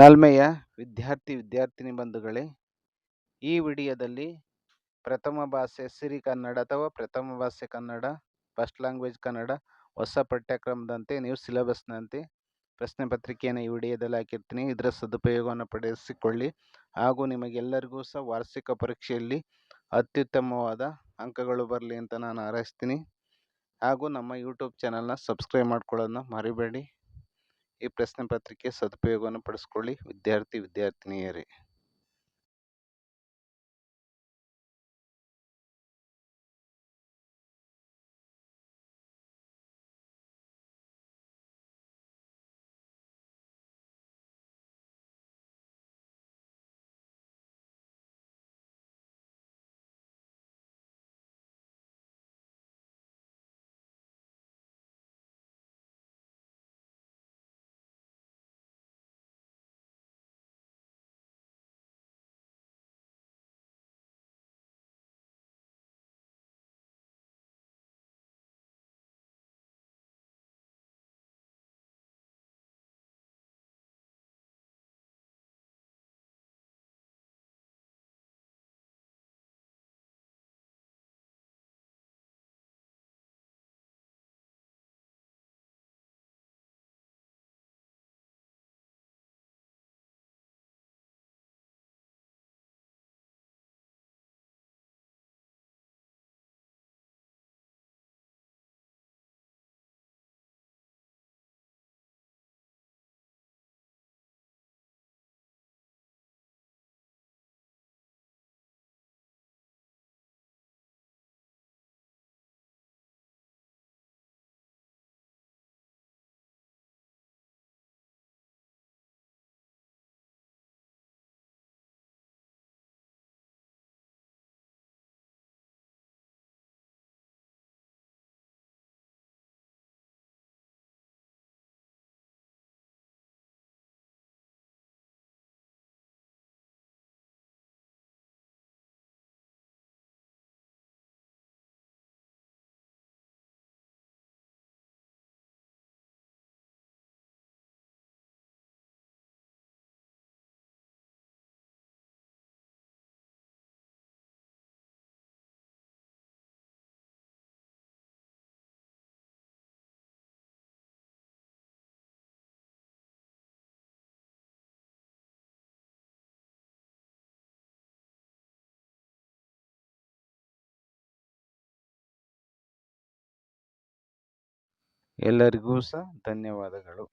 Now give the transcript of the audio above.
ನಲ್ಮೆಯ ವಿದ್ಯಾರ್ಥಿ ವಿದ್ಯಾರ್ಥಿನಿ ಬಂಧುಗಳೇ, ಈ ವಿಡಿಯೋದಲ್ಲಿ ಪ್ರಥಮ ಭಾಷೆ ಸಿರಿ ಕನ್ನಡ ಅಥವಾ ಪ್ರಥಮ ಭಾಷೆ ಕನ್ನಡ ಫಸ್ಟ್ ಲ್ಯಾಂಗ್ವೇಜ್ ಕನ್ನಡ, ಹೊಸ ಪಠ್ಯಕ್ರಮದಂತೆ ನೀವು ಸಿಲೆಬಸ್ನಂತೆ ಪ್ರಶ್ನೆ ಪತ್ರಿಕೆಯನ್ನು ಈ ವಿಡಿಯೋದಲ್ಲಿ ಹಾಕಿರ್ತೀನಿ. ಇದರ ಸದುಪಯೋಗವನ್ನು ಪಡಿಸಿಕೊಳ್ಳಿ. ಹಾಗೂ ನಿಮಗೆಲ್ಲರಿಗೂ ಸಹ ವಾರ್ಷಿಕ ಪರೀಕ್ಷೆಯಲ್ಲಿ ಅತ್ಯುತ್ತಮವಾದ ಅಂಕಗಳು ಬರಲಿ ಅಂತ ನಾನು ಹಾರೈಸ್ತೀನಿ. ಹಾಗೂ ನಮ್ಮ ಯೂಟ್ಯೂಬ್ ಚಾನಲ್ನ ಸಬ್ಸ್ಕ್ರೈಬ್ ಮಾಡ್ಕೊಳ್ಳೋದನ್ನ ಮರಿಬೇಡಿ. ಈ ಪ್ರಶ್ನೆ ಪತ್ರಿಕೆ ಸದುಪಯೋಗವನ್ನು ಪಡಿಸಿಕೊಳ್ಳಿ. ವಿದ್ಯಾರ್ಥಿ ವಿದ್ಯಾರ್ಥಿನಿಯರೇ. ಎಲ್ಲರಿಗೂ ಸಹ ಧನ್ಯವಾದಗಳು.